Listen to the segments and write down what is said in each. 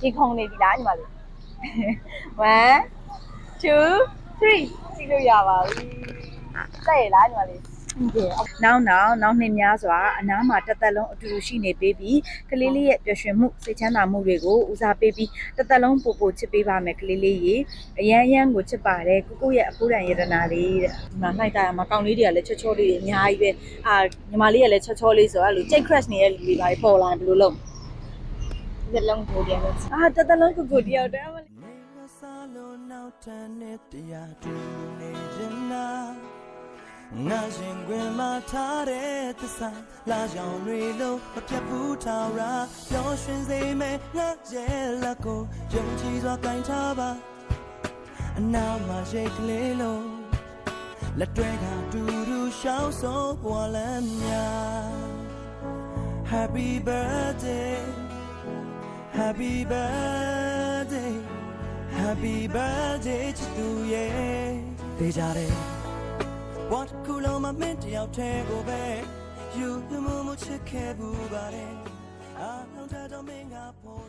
ဒီခုံနေပြီလားညီမလေး1 2 3ကြည့်လို့ရပါပြီတဲ့ရလားညီမလေးနောက်နောက်နောက်နှစ်များစွာအနားမှာတစ်သက်လုံးအတူတူရှိနေပေးပြီးကလေးလေးရဲ့ပျော်ရွှင်မှုစိတ်ချမ်းသာမှုတွေကိုဦးစားပေးပြီးတစ်သက်လုံးပို့ပို့ချစ်ပေးပါမယ်ကလေးလေးရေအရန်အရန်ကိုချစ်ပါတယ်ကိုကိုရဲ့အဖိုးတန်ယတနာလေးတဲ့ဒီမှာနှိုက်တာရမှာကောင်းလေးတွေကလည်းချောချောလေးတွေအများကြီးပဲအာညီမလေးကလည်းချောချောလေးဆိုတော့အဲ့လိုကြိတ် crash နေတဲ့လူတွေပါပေါ်လာရင်ဘယ်လိုလုပ် ဒီလုံးကိုပြန်လို့အာတစ်သက်လုံးကိုကိုတယောက်တည်းအမလေးနေမစားလို့နောက်ထပ်နဲ့တရားတူနေရင်နာငါရှင်ခွင်မှာထားတဲ့သစ္စာလာကြောင်တွေလို့မပြတ်ဘူးထောင်ရာပျော်ရွှင်စေမယ့်ငါရဲ့လက်ကိုယုံကြည်စွာကင်ထားပါအနာမှာရိတ်ကလေးလို့လက်တွေကတူတူရှောင်းဆုံးဘဝလမ်းများ Happy birthday Happy birthday Happy birthday to you yeah ဒေကြတယ် What ခုလုံးမမင်းတယောက်တည်းကိုပဲ You ယူမှုမချစ်ခဲ့ဘူးပါတယ်အားလုံးတဲ့တော့မင်းကပေါ်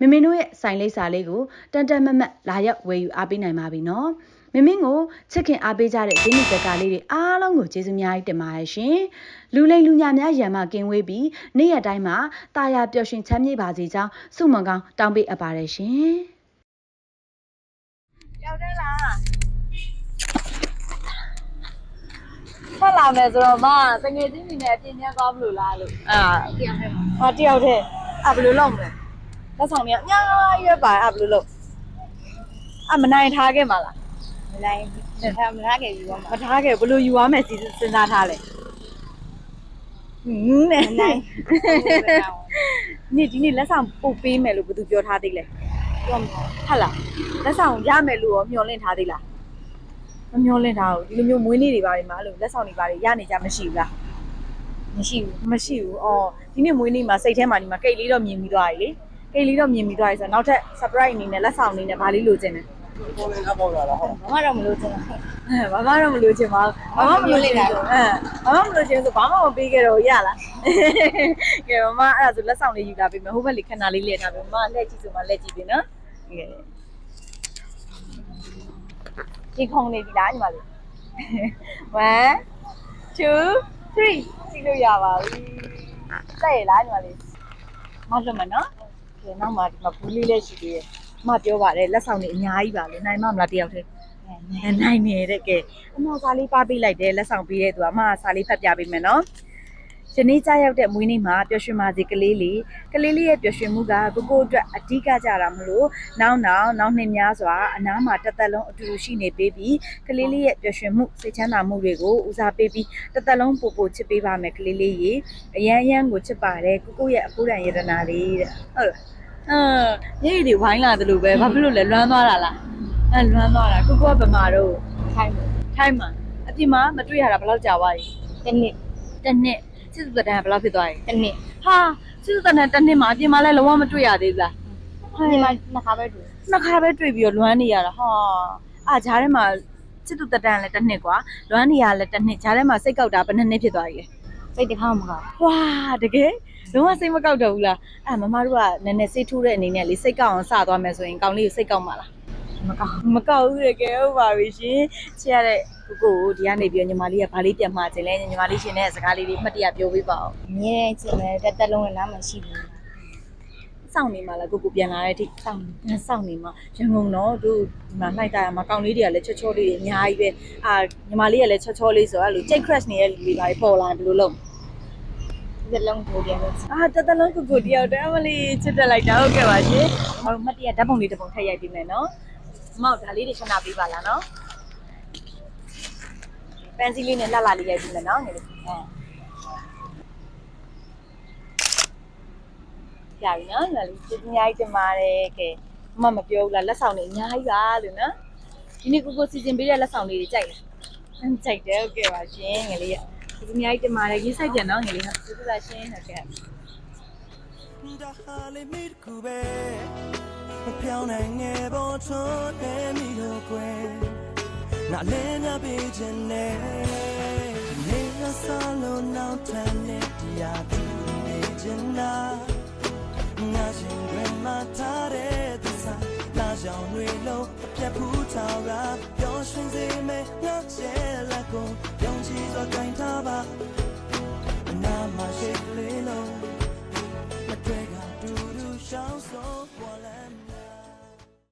မမင်တို့ရဲ့ site လိပ်စာလေးကိုတန်တန်မတ်မတ်လာရောက်ဝယ်ယူအားပေးနိုင်ပါပြီနော်မမင်းကိုချစ်ခင်အားပေးကြတဲ့ဂျင်းနီတက်ကလေးတွေအားလုံးကိုကျေးဇူးများကြီးတင်ပါတယ်ရှင်လူလိမ်လူညာများရံမကင်းဝေးပြီးနေ့ရက်တိုင်းမှာတာယာပျော်ရွှင်ချမ်းမြေ့ပါစေကြောင်းဆုမွန်ကောင်းတောင်းပေးအပ်ပါတယ်ရှင်ရောက်တယ်လားဆက်လာမယ်ဆိုတော့မတငယ်ချင်းတွေနဲ့အပြင်ပြန်သွားမလို့လားလို့အာပြန်ခဲ့မှာဟောတယောက်တည်းအဲ့ဘယ်လိုလုပ်မလဲ လက်ဆောင်တွေကညာရွက်ပါအဲ့ဘယ်လိုလုပ်အမနိုင်ထားခဲ့မှာလားမလိုက်ဘူးထားမထားခဲ့ဘူးပေါ့မထားခဲ့ဘယ်လိုယူရမယ်စီစဉ်းစားထားလဲဟင်းနဲ့မနိုင်နေ့ဒီနေ့လက်ဆောင်ပုတ်ပေးမယ်လို့ဘယ်သူပြောထားသေးလဲပြောမှာဟုတ်လားလက်ဆောင်ရမယ်လို့ရောမျှော်လင့်ထားသေးလားမမျှော်လင့်ထားဘူးဒီလိုမျိုးမွေးနေ့တွေပါတွေမှာအဲ့လိုလက်ဆောင်တွေပါတွေရနေကြမရှိဘူးလားမရှိဘူးမရှိဘူးအော်ဒီနေ့မွေးနေ့မှာစိတ်ထဲမှာဒီမှာကိတ်လေးတော့မြင်ပြီးသွားပြီလေ ကိတ်လေးတော့မြင်ပြီးသွားပြီဆိုတော့နောက်ထပ် surprise အနေနဲ့လက်ဆောင်အနေနဲ့ဗာလေးလိုချင်တယ်ပေါ်နေတာပေါ်လာတာဟုတ်ဘာမှတော့မလို့ချင်ဘူးအဲဘာမှတော့မလိုချင်ပါဘူးဘာမှမလိုချင်ဘူးအဲဘာမှမလိုချင်ဘူးဆိုဘာမှမပေးခဲ့တော့ရလားကဲမမအဲ့ဒါဆိုလက်ဆောင်လေးယူလာပေးမယ်ဟိုဘက်လေးခဏလေးလက်ထားပေးမမလက်ကြည့်ဆိုမှလက်ကြည့်ပြီနော်ကဲဒီခုံနေပြီလားညီမလေး1 2 3ကြည့်လို့ရပါပြီတဲ့ရလားညီမလေးမလွတ်မနော် ကဲနောက်မှဒီမှာဘူးလေးလည်းရှိသေးတယ်မပြောပါတယ်လက်ဆောင်တွေအများကြီးပါလေနိုင်မမလားတယောက်တည်းအဲနိုင်နေတဲ့ကဲအမစာလေးပါပေးလိုက်တယ်လက်ဆောင်ပေးတဲ့သူကအမစာလေးဖတ်ပြပေးမယ်နော်ဒီနေ့ကြာရောက်တဲ့မွေးနေ့မှာပျော်ရွှင်ပါစေကလေးလေးကလေးလေးရဲ့ပျော်ရွှင်မှုကကိုကိုအတွက်အဓိကကြတာမလို့နောက်နောက်နောက်နှစ်များစွာအနားမှာတစ်သက်လုံးအတူတူရှိနေပေးပြီးကလေးလေးရဲ့ပျော်ရွှင်မှုစိတ်ချမ်းသာမှုတွေကိုဦးစားပေးပြီးတစ်သက်လုံးပို့ပို့ချစ်ပေးပါမယ်ကလေးလေးရေအရန်အရန်ကိုချစ်ပါတယ်ကိုကိုရဲ့အဖိုးတန်ယတနာလေးတဲ့ဟုတ်လား အာမြေကြီးတွေဝိုင်းလာတယ်လို့ပဲဘာဖြစ်လို့လဲလွမ်းသွားတာလားအဲလွမ်းသွားတာကိုကိုကဗမာတော့ခိုင်းတယ်ထိုင်းမှာအပြင်မှာမတွေ့ရတာဘယ်လောက်ကြာသွားပြီတနစ်တစ်နှစ်စစ်စုကတန်းကဘယ်လောက်ဖြစ်သွားပြီတနစ်ဟာစစစ်စစ်တနဲ့တစ်နှစ်မှာအပြင်မှာလည်းလုံးဝမတွေ့ရသေးဘူးလားဒီမှာနှစ်ခါပဲတွေ့နှစ်ခါပဲတွေ့ပြီးတော့လွမ်းနေရတာဟာအာဂျားထဲမှာစစ်သူတက်တန်းလည်းတစ်နှစ်ကွာလွမ်းနေရလည်းတစ်နှစ်ဂျားထဲမှာစိတ်ကောက်တာဘယ်နှစ်နှစ်ဖြစ်သွားပြီလဲ စိတ်တစ်ခါမှမကောက်ဝါတကယ်လုံးဝစိတ်မကောက်တော့ဘူးလားအဲ့မမတို့ကနည်းနည်းစိတ်ထိုးတဲ့အနေနဲ့လေစိတ်ကောက်အောင်စသွားမယ်ဆိုရင်ကောင်းလေးကိုစိတ်ကောက်မှာလားမကောက်မကောက်ဘူးတကယ်ဟုတ်ပါပြီရှင်ချစ်ရတဲ့ကိုကိုကိုဒီကနေပြီးတော့ညီမလေးကဘာလေးပြန်မှာခြင်းလဲညီမလေးရှင်နဲ့စကားလေးတွေမှတ်တရပြောပေးပါဦးအမြဲတမ်းချင်တယ်တက်တက်လုံးနဲ့နားမရှိဘူး စောင့်နေမှာလားကိုကိုပြန်လာတဲ့အထိစောင့်ငါစောင့်နေမှာရန်ကုန်တော့တို့ဒီမှာနှိုက်တာမှာကောင်းလေးတွေကလည်းချောချောလေးတွေအများကြီးပဲအာညီမလေးကလည်းချောချောလေးဆိုတော့အဲ့လို check crash နေတဲ့လူတွေပါပေါ်လာဘယ်လိုလုပ်တက်လုံးကိုပြန်လို့အာတတလုံးကိုကိုတယောက်တည်းအမလေးချစ်တက်လိုက်တာဟုတ်ကဲ့ပါရှင်ဟောမှတ်တရဓာတ်ပုံလေးတစ်ပုံထည့်ရိုက်ပေးမယ်နော်မောက်ဒါလေးတွေရှင်းတာပေးပါလားနော်ပန်းစီလေးနဲ့လှလှလေးရိုက်ပေးမယ်နော်ငယ်လေးအဲ ရပြီနော်ညီမလေးကျေးဇူးအများကြီးတင်ပါတယ်ကဲမမမပြောဘူးလားလက်ဆောင်တွေအများကြီးပါလို့နော်ဒီနေ့ကိုကိုစီစဉ်ပေးတဲ့လက်ဆောင်လေးတွေကြိုက်လားအမ်ကြိုက်တယ်ဟုတ်ကဲ့ပါရှင်ငယ်လေးရကျေးဇူးအများကြီးတင်ပါတယ်ရေးဆိုင်ပြန်နော်ငယ်လေးဟုတ်ကျေးဇူးပါရှင်ဟုတ်ကဲ့ဒါဟာလေးမိတကူပဲမပြောင်းနိုင်ငယ်ပေါ်ချွတ်တဲ့မိတို့ကွယ်နာလင်းရပေးခြင်းနဲ့နေ ရစလို့နောက်ထပ်နဲ့တရားသူနေခြင်းနာငါရှင်ခွင်မှာထားတဲ့သစ္စာလာကြောင်တွေလုံးအပြတ်ဖူးထားတာ